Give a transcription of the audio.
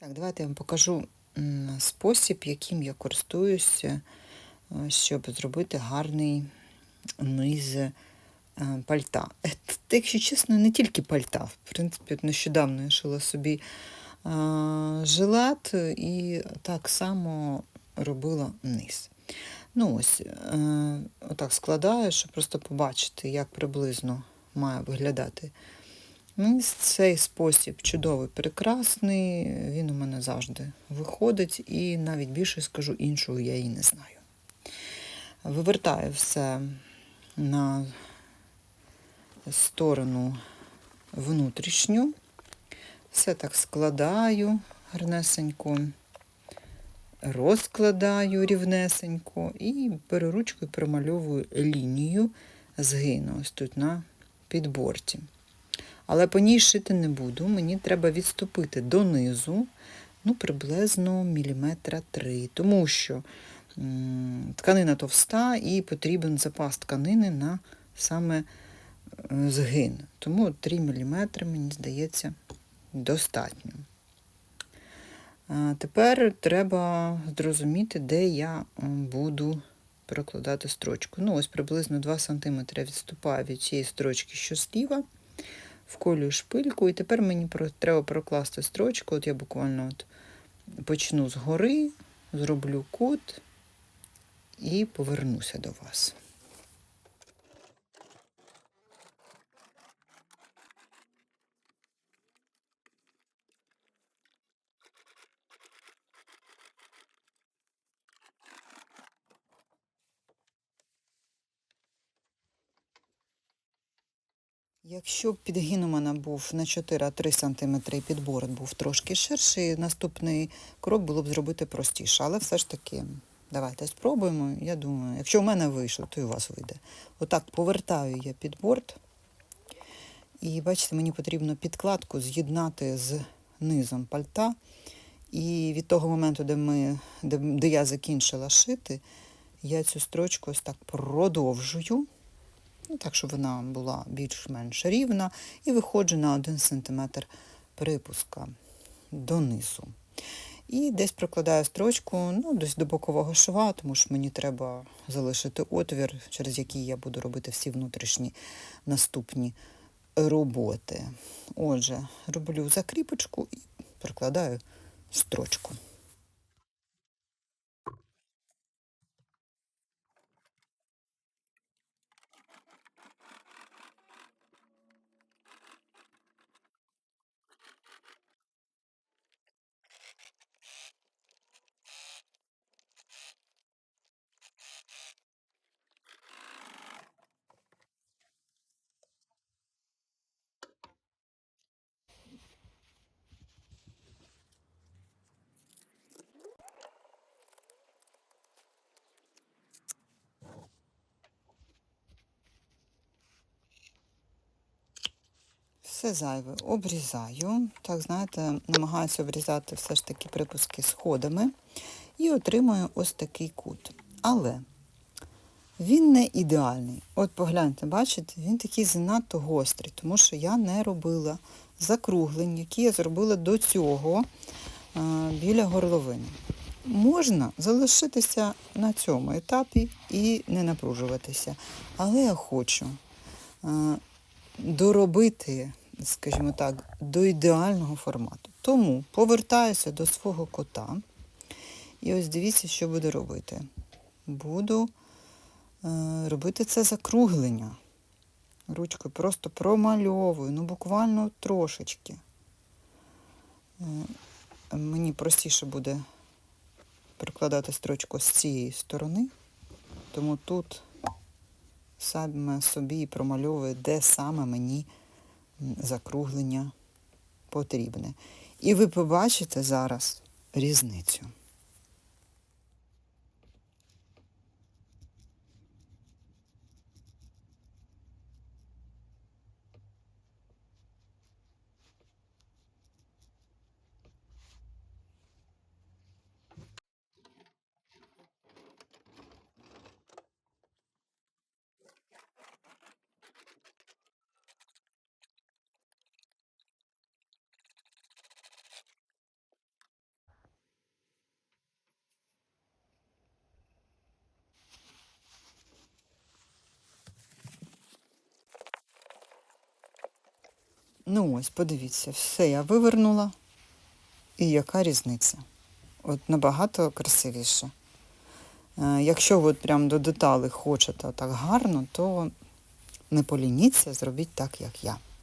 Так, давайте я вам покажу спосіб, яким я користуюся, е, щоб зробити гарний низ е, пальта. Е, Якщо чесно, не тільки пальта. В принципі, нещодавно я шила собі е, жилет і так само робила низ. Ну ось, отак складаю, щоб просто побачити, як приблизно має виглядати Цей спосіб чудовий, прекрасний, він у мене завжди виходить, і навіть більше скажу, іншого я і не знаю. Вивертаю все на сторону внутрішню, все так складаю гарнесенько, розкладаю рівнесенько і беру ручку і промальовую лінію згину ось тут на підборті. Але по ній шити не буду, мені треба відступити донизу, ну, приблизно міліметра три, тому що тканина товста і потрібен запас тканини на саме е, згин. Тому 3 мм, мені здається, достатньо. Тепер треба зрозуміти, де я буду прокладати строчку. Ну, ось приблизно 2 см відступаю від цієї строчки, що зліва, вколюю шпильку, і тепер мені треба прокласти строчку. От я буквально от почну згори, зроблю кут і повернуся до вас. Якщо підгін у мене був на 4-3 см і підбор був трошки ширший, наступний крок було б зробити простіше. Але все ж таки, давайте спробуємо. Я думаю, якщо у мене вийшло, то і у вас вийде. Отак повертаю я підборд. І бачите, мені потрібно підкладку з'єднати з низом пальта. І від того моменту, де, ми, де, де я закінчила шити, я цю строчку ось так продовжую так, щоб вона була більш-менш рівна, і виходжу на 1 см припуска донизу. І десь прокладаю строчку ну, десь до бокового шва, тому що мені треба залишити отвір, через який я буду робити всі внутрішні наступні роботи. Отже, роблю закріпочку і прикладаю строчку. Все зайве обрізаю. Так, знаєте, намагаюся обрізати все ж таки припуски сходами і отримую ось такий кут. Але він не ідеальний. От погляньте, бачите, він такий занадто гострий, тому що я не робила закруглень, які я зробила до цього а, біля горловини. Можна залишитися на цьому етапі і не напружуватися. Але я хочу а, доробити, скажімо так, до ідеального формату. Тому повертаюся до свого кота. І ось дивіться, що буду робити. Буду е, робити це закруглення. Ручкою просто промальовую, ну буквально трошечки. Е, мені простіше буде прикладати строчку з цієї сторони, тому тут саме собі промальовую, де саме мені закруглення потрібне. І ви побачите зараз різницю. Ну ось, подивіться, все я вивернула. І яка різниця? От набагато красивіше. Е, Якщо ви от прям до деталей хочете так гарно, то не полініться, зробіть так, як я.